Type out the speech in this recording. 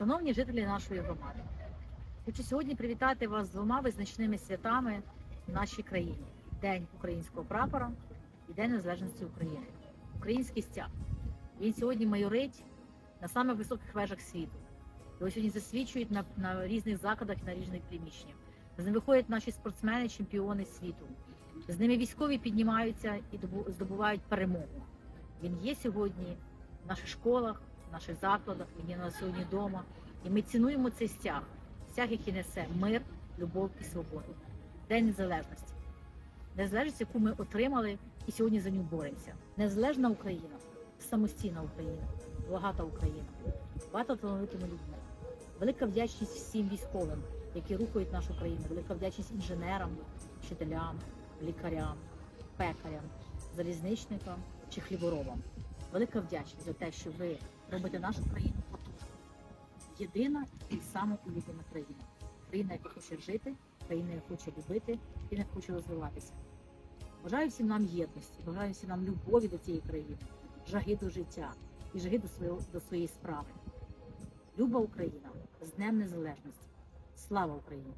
Шановні жителі нашої громади, хочу сьогодні привітати вас з двома визначними святами в нашій країні: День українського прапора і День Незалежності України. Український стяг. Він сьогодні майорить на самих високих вежах світу. Його сьогодні засвідчують на, на різних закладах на різних приміщеннях. З ним виходять наші спортсмени, чемпіони світу. З ними військові піднімаються і добу- здобувають перемогу. Він є сьогодні в наших школах, в наших закладах, він є на сьогодні вдома. І ми цінуємо цей стяг, стяг, який несе мир, любов і свободу. День незалежності. Незалежність, яку ми отримали і сьогодні за нього боремося. Незалежна Україна, самостійна Україна, багата Україна, багато талановитими людьми. Велика вдячність всім військовим, які рухають нашу країну. Велика вдячність інженерам, вчителям, лікарям, пекарям, залізничникам чи хліборобам. Велика вдячність за те, що ви робите нашу країну потужною. Єдина і самоулюблена країна. Країна, яка хоче жити, країна, яка хоче любити, країна, яка хоче розвиватися. Бажаю всім нам єдності, бажаю всім нам любові до цієї країни, жаги до життя і жаги до, свого, до своєї справи. Люба Україна з Днем Незалежності. Слава Україні!